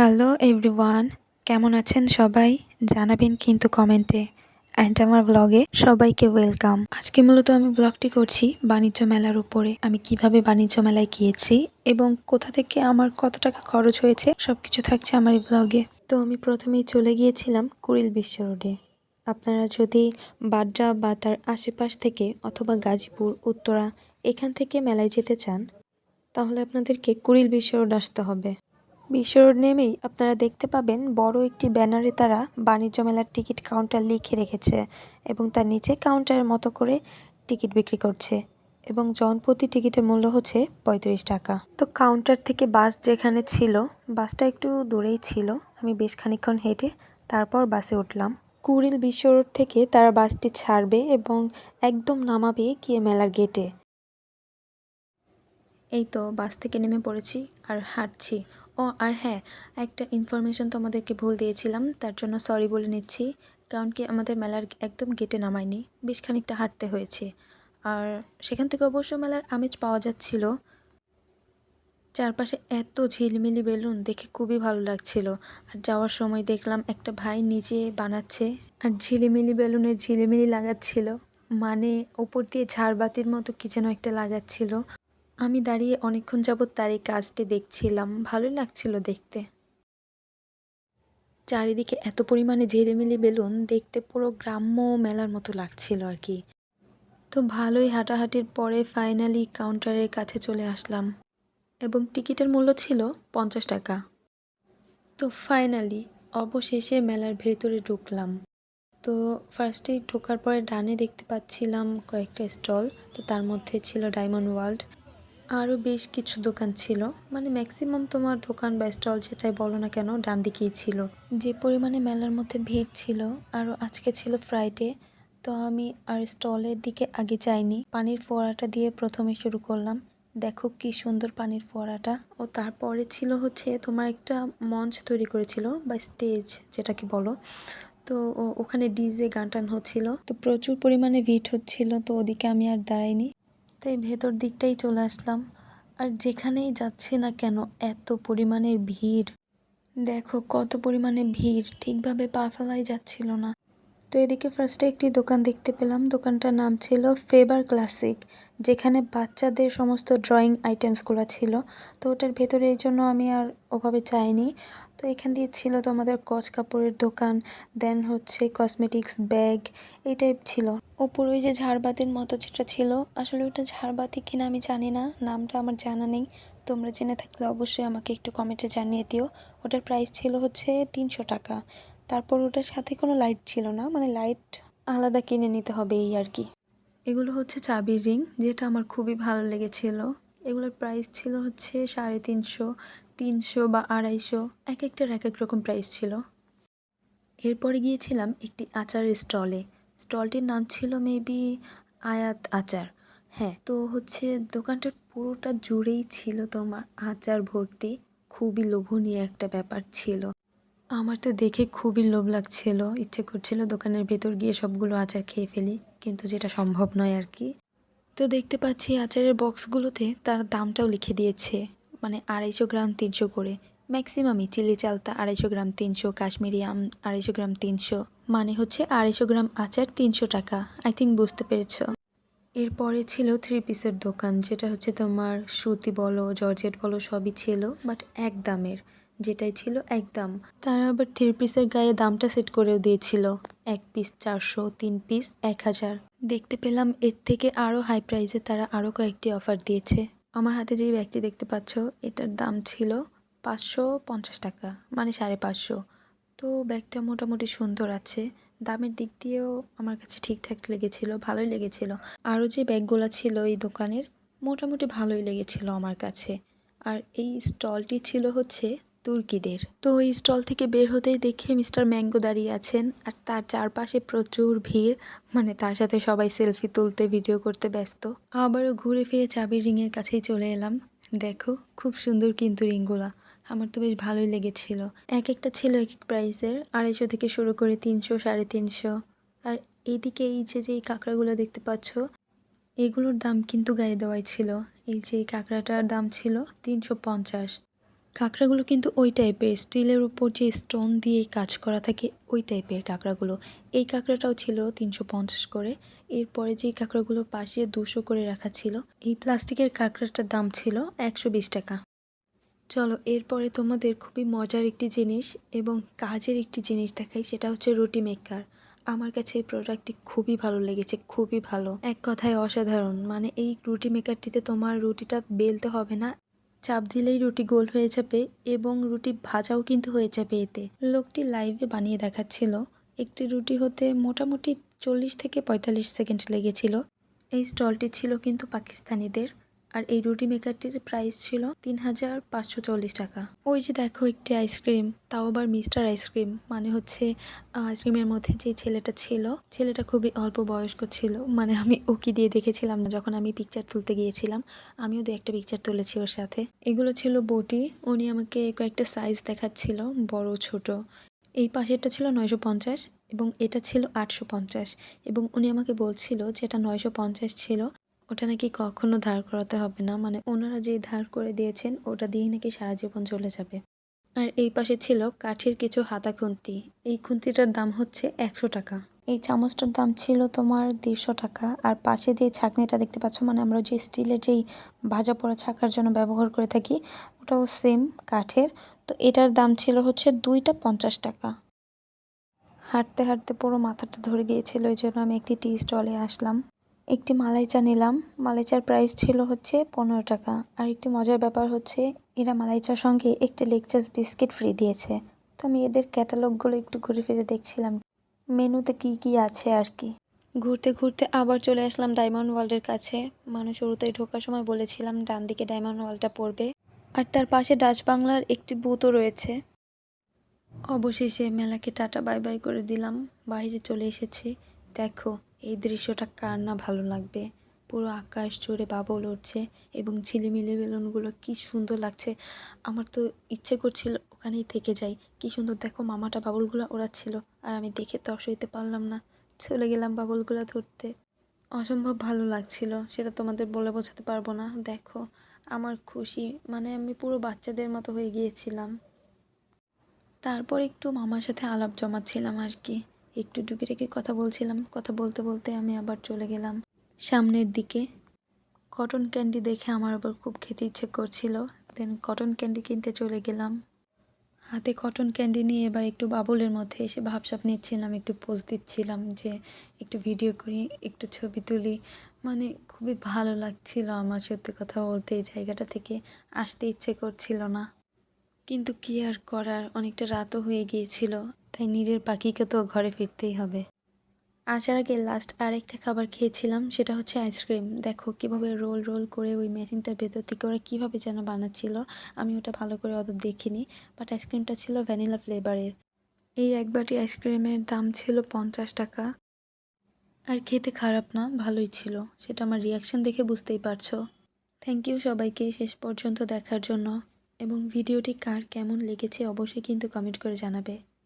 Hello everyone কেমন আছেন সবাই? জানাবেন কিন্তু কমেন্টে। অ্যান্ড আমার ব্লগে সবাইকে ওয়েলকাম আজকে মূলত আমি ব্লগটি করছি বাণিজ্য মেলার উপরে। আমি কীভাবে বাণিজ্য মেলায় গিয়েছি এবং কোথা থেকে আমার কত টাকা খরচ হয়েছে সব কিছু থাকছে আমার এই ব্লগে তো আমি প্রথমেই চলে গিয়েছিলাম কুড়িল বিশ্ব রোডে। আপনারা যদি বাড্ডা বা তার আশেপাশ থেকে অথবা গাজীপুর, উত্তরা এখান থেকে মেলায় যেতে চান, তাহলে আপনাদেরকে কুড়িল বিশ্ব রোড আসতে হবে। বিশ্ব রোড নেমেই আপনারা দেখতে পাবেন বড় একটি ব্যানারে তারা বাণিজ্য মেলার টিকিট কাউন্টার লিখে রেখেছে এবং তার নিচে কাউন্টারের মতো করে টিকিট বিক্রি করছে এবং জনপ্রতি টিকিটের মূল্য হচ্ছে পঁয়ত্রিশ টাকা। তো কাউন্টার থেকে বাস যেখানে ছিল, বাসটা একটু দূরেই ছিল। আমি বেশ খানিকক্ষণ হেঁটে তারপর বাসে উঠলাম। কুড়িল বিশ্ব রোড থেকে তারা বাসটি ছাড়বে এবং একদম নামাবে গিয়ে মেলার গেটে। এই তো বাস থেকে নেমে পড়েছি আর হাঁটছি। ও, আর হ্যাঁ একটা ইনফরমেশন তো আমাদেরকে ভুল দিয়েছিলাম, তার জন্য সরি বলে নিচ্ছি, কারণ কি আমাদের মেলার একদম গেটে নামায়নি, বেশ খানিকটা হাঁটতে হয়েছে। আর সেখান থেকে অবশ্য মেলার আমেজ পাওয়া যাচ্ছিল। চারপাশে এত ঝিলমিলি বেলুন দেখে খুবই ভালো লাগছিল। আর যাওয়ার সময় দেখলাম একটা ভাই নিজে বানাচ্ছে, আর ঝিলিমিলি বেলুনের ঝিলিমিলি লাগাচ্ছিল মানে ওপর দিয়ে ঝাড়বাতির মতো কি যেন একটা লাগাচ্ছিল। আমি দাঁড়িয়ে অনেকক্ষণ যাবৎ তার এই কাজটি দেখছিলাম। ভালোই লাগছিল দেখতে। চারিদিকে এত পরিমাণে ঝিলিমিলি বেলুন দেখতে পুরো গ্রাম্য মেলার মতো লাগছিল আর কি। তো ভালোই হাঁটাহাঁটির পরে ফাইনালি কাউন্টারের কাছে চলে আসলাম। এবং টিকিটের মূল্য ছিল পঞ্চাশ টাকা। তো ফাইনালি অবশেষে মেলার ভেতরে ঢুকলাম। তো ফার্স্টে ঢোকার পরে ডানে দেখতে পাচ্ছিলাম কয়েকটা স্টল। তো তার মধ্যে ছিল ডায়মন্ড ওয়ার্ল্ড আরও বেশ কিছু দোকান ছিল। মানে ম্যাক্সিমাম তোমার দোকান বা স্টল যেটাই বলো না কেন, ডান দিকেই ছিল। যে পরিমাণে মেলার মধ্যে ভিড় ছিল আরও আজকে ছিল ফ্রাইডে তো আমি আর স্টলের দিকে আগে যাইনি। পানির ফোয়ারাটা দিয়ে প্রথমে শুরু করলাম। দেখো কি সুন্দর পানির ফোয়ারাটা। ও তারপরে ছিল হচ্ছে তোমার একটা মঞ্চ তৈরি করেছিল, বা স্টেজ যেটাকে বলো। তো ওখানে ডিজে গান টান হচ্ছিল। তো প্রচুর পরিমাণে ভিড় হচ্ছিল, তো ওদিকে আমি আর দাঁড়াইনি। তাই ভেতর দিকটাই চলে আসলাম। আর যেখানেই যাচ্ছি না কেন, এত পরিমাণে ভিড়। দেখো কত পরিমাণে ভিড়, ঠিকভাবে পা ফেলাই যাচ্ছিল না। তো এদিকে ফার্স্টে একটি দোকান দেখতে পেলাম। দোকানটার নাম ছিল ফেবার ক্লাসিক যেখানে বাচ্চাদের সমস্ত ড্রয়িং আইটেমসগুলো ছিল। তো ওটার ভেতরে এই জন্য আমি আর ওভাবে চাইনি। তো এখান দিয়ে ছিল তো আমাদের কচ কাপড়ের দোকান দেন হচ্ছে কসমেটিক্স ব্যাগ এই টাইপ ছিল। ওপর ওই যে ঝাড়বাতির মতো যেটা ছিল, আসলে ওটা ঝাড়বাতি কিনা আমি জানি না, নামটা আমার জানা নেই। তোমরা জেনে থাকলে অবশ্যই আমাকে একটু কমেন্টে জানিয়ে দিও। ওটার প্রাইস ছিল হচ্ছে তিনশো টাকা। তারপর ওটার সাথে কোনো লাইট ছিল না মানে লাইট আলাদা কিনে নিতে হবে এই আর কি। এগুলো হচ্ছে চাবির রিং যেটা আমার খুবই ভালো লেগেছিল। এগুলোর প্রাইস ছিল হচ্ছে সাড়ে তিনশো তিনশো বা আড়াইশো, এক একটার এক এক রকম প্রাইস ছিল। এরপরে গিয়েছিলাম একটি আচারের স্টলে স্টলটির নাম ছিল মেবি আয়াত আচার। হ্যাঁ তো হচ্ছে দোকানটার পুরোটা জুড়েই ছিল তোমার আচার ভর্তি। খুবই লোভনীয় একটা ব্যাপার ছিল। আমার তো দেখে খুবই লোভ লাগছিল। ইচ্ছে করছিল দোকানের ভেতর গিয়ে সবগুলো আচার খেয়ে ফেলি, কিন্তু যেটা সম্ভব নয় আর কি। তো দেখতে পাচ্ছি আচারের বক্সগুলোতে তার দামটাও লিখে দিয়েছে মানে আড়াইশো গ্রাম তিনশো করে। ম্যাক্সিমামই চিলি চালতা আড়াইশো গ্রাম তিনশো, কাশ্মীরি আম আড়াইশো গ্রাম তিনশো মানে হচ্ছে আড়াইশো গ্রাম আচার তিনশো টাকা, আই থিঙ্ক বুঝতে পেরেছ। এরপরে ছিল থ্রি পিসের দোকান, যেটা হচ্ছে তোমার সুতি বলো, জর্জেট বলো, সবই ছিল, বাট এক দামের। যেটাই ছিল একদম। তারা আবার থ্রি পিসের গায়ে দামটা সেট করেও দিয়েছিল। এক পিস চারশো, তিন পিস এক হাজার। দেখতে পেলাম এর থেকে আরও হাই প্রাইসে তারা আরও কয়েকটি অফার দিয়েছে। আমার হাতে যে ব্যাগটি দেখতে পাচ্ছ, এটার দাম ছিল পাঁচশো পঞ্চাশ টাকা মানে সাড়ে পাঁচশো। তো ব্যাগটা মোটামুটি সুন্দর আছে। দামের দিক দিয়েও আমার কাছে ঠিকঠাক লেগেছিল, ভালোই লেগেছিল। আরও যে ব্যাগগুলো ছিল এই দোকানের, মোটামুটি ভালোই লেগেছিল আমার কাছে। আর এই স্টলটি ছিল হচ্ছে তুর্কিদের। তো ওই স্টল থেকে বের হতেই দেখে মিস্টার ম্যাঙ্গো দাঁড়িয়ে আছেন আর তার চারপাশে প্রচুর ভিড় মানে তার সাথে সবাই সেলফি তুলতে, ভিডিও করতে ব্যস্ত। আবারও ঘুরে ফিরে চাবির রিংয়ের কাছেই চলে এলাম। দেখো, খুব সুন্দর কিন্তু রিংগুলা। আমার তো বেশ ভালোই লেগেছিল। এক একটা ছিল এক এক প্রাইসের, আড়াইশো থেকে শুরু করে তিনশো, সাড়ে তিনশো। আর এইদিকে এই যে যে কাঁকড়াগুলো দেখতে পাচ্ছ, এগুলোর দাম কিন্তু গায়ে দেওয়াই ছিল। এই যে কাঁকড়াটার দাম ছিল তিনশো পঞ্চাশ। কাঁকড়াগুলো কিন্তু ওই টাইপের স্টিলের উপর যে স্টোন দিয়ে কাজ করা থাকে, ওই টাইপের কাঁকড়াগুলো। এই কাঁকড়াটাও ছিল তিনশো পঞ্চাশ করে। এরপরে যে কাঁকড়াগুলো পাশে দুশো করে রাখা ছিল, এই প্লাস্টিকের কাঁকড়াটার দাম ছিল একশো বিশ টাকা। চলো, এরপরে তোমাদের খুবই মজার একটি জিনিস এবং কাজের একটি জিনিস দেখাই, সেটা হচ্ছে রুটি মেকার আমার কাছে এই প্রোডাক্টটি খুবই ভালো লেগেছে, খুবই ভালো। এক কথায় অসাধারণ। মানে এই রুটি মেকারটিতে তোমার রুটিটা বেলতে হবে না চাপ দিলেই রুটি গোল হয়ে যাবে এবং রুটি ভাজাও কিন্তু হয়ে যাবে এতে। লোকটি লাইভে বানিয়ে দেখাচ্ছিল। একটি রুটি হতে মোটামুটি চল্লিশ থেকে পঁয়তাল্লিশ সেকেন্ড লেগেছিল। এই স্টলটি ছিল কিন্তু পাকিস্তানিদের। আর এই রুটি মেকারটির প্রাইস ছিল তিন হাজার পাঁচশো চল্লিশ টাকা। ওই যে দেখো একটি আইসক্রিম তাও আবার মিস্টার আইসক্রিম মানে হচ্ছে আইসক্রিমের মধ্যে যে ছেলেটা ছিল, ছেলেটা খুবই অল্প বয়স্ক ছিল মানে আমি ওকে দিয়ে দেখেছিলাম না, যখন আমি পিকচার তুলতে গিয়েছিলাম, আমিও দু একটা পিকচার তুলেছি ওর সাথে। এগুলো ছিল বটি, উনি আমাকে কয়েকটা সাইজ দেখাচ্ছিল, বড়, ছোট। এই পাশেরটা ছিল নয়শো পঞ্চাশ এবং এটা ছিল আটশো পঞ্চাশ এবং উনি আমাকে বলছিল যে এটা নয়শো পঞ্চাশ ছিল ওটা নাকি কখনো ধার করাতে হবে না মানে ওনারা যে ধার করে দিয়েছেন, ওটা দিয়েই নাকি সারা জীবন চলে যাবে। আর এই পাশে ছিল কাঠের কিছু হাতা খুন্তি। এই খুন্তিটার দাম হচ্ছে একশো টাকা। এই চামচটার দাম ছিল তোমার দেড়শো টাকা। আর পাশে যে ছাঁকনিটা দেখতে পাচ্ছ মানে আমরা যে স্টিলের যেই ভাজা পোড়া ছাকার জন্য ব্যবহার করে থাকি, ওটাও সেম কাঠের। তো এটার দাম ছিল হচ্ছে দুইটা পঞ্চাশ টাকা। হাঁটতে হাঁটতে পুরো মাথাটা ধরে গিয়েছিল, এই জন্য আমি একটি টি স্টলে আসলাম। একটি মালাইচা নিলাম। মালাইচার প্রাইস ছিল হচ্ছে পনেরো টাকা। আর একটি মজার ব্যাপার হচ্ছে, এরা মালাই চার সঙ্গে একটি লেকচাস বিস্কিট ফ্রি দিয়েছে। তো আমি এদের ক্যাটালগুলো একটু ঘুরে ফিরে দেখছিলাম। মেনুতে কি কি আছে আর কি? ঘুরতে ঘুরতে আবার চলে আসলাম ডায়মন্ড ওয়ার্ল্ডের কাছে। মানুষ শুরুতেই ঢোকার সময় বলেছিলাম, ডান দিকে ডায়মন্ড ওয়ার্ল্ডটা পড়বে। আর তার পাশে ডাচ বাংলার একটি বুথও রয়েছে। অবশেষে মেলাকে টাটা বাই বাই করে দিলাম। বাইরে চলে এসেছি। দেখো এই দৃশ্যটা কার না ভালো লাগবে? পুরো আকাশ জুড়ে বাবল উঠছে এবং ঝিলিমিলি বেলুনগুলো কি সুন্দর লাগছে। আমার তো ইচ্ছে করছিল ওখানেই থেকে যাই। কি সুন্দর, দেখো মামাটা বাবুলগুলো ওড়াচ্ছিল। আর আমি দেখে তো সইতে পারলাম না। চলে গেলাম বাবুলগুলো ধরতে। অসম্ভব ভালো লাগছিল, সেটা তোমাদের বলে বোঝাতে পারব না। দেখো, আমার খুশি মানে আমি পুরো বাচ্চাদের মতো হয়ে গিয়েছিলাম। তারপর একটু মামার সাথে আলাপ জমাচ্ছিলাম আর কি। একটু ডুকে রেখে কথা বলছিলাম। কথা বলতে বলতে আমি আবার চলে গেলাম সামনের দিকে। কটন ক্যান্ডি দেখে আমার আবার খুব খেতে ইচ্ছে করছিল। দেন কটন ক্যান্ডি কিনতে চলে গেলাম। হাতে কটন ক্যান্ডি নিয়ে এবার একটু বাবুলের মধ্যে এসে ভাবসাপ নিচ্ছিলাম, একটু পোজ দিচ্ছিলাম যে একটু ভিডিও করি, একটু ছবি তুলি। মানে খুবই ভালো লাগছিল আমার সত্যি কথা বলতে, এই জায়গাটা থেকে আসতে ইচ্ছে করছিল না। কিন্তু কি আর করার? অনেকটা রাতও হয়ে গিয়েছিল। তাই নীরের পাখিকে তো ঘরে ফিরতেই হবে। আসার আগে লাস্ট আরেকটা খাবার খেয়েছিলাম, সেটা হচ্ছে আইসক্রিম দেখো কীভাবে রোল রোল করে ওই মেশিনটার ভেতর থেকে ওরা কীভাবে যেন বানাচ্ছিল, আমি ওটা ভালো করে অত দেখিনি বাট আইসক্রিমটা ছিল ভ্যানিলা ফ্লেভারের এই এক বাটি আইসক্রিমের দাম ছিল পঞ্চাশ টাকা। আর খেতে খারাপ না, ভালোই ছিল। সেটা আমার রিয়াকশন দেখে বুঝতেই পারছ। থ্যাংক ইউ সবাইকে, শেষ পর্যন্ত দেখার জন্য। এবং ভিডিওটি কার কেমন লেগেছে অবশ্যই কিন্তু কমেন্ট করে জানাবে।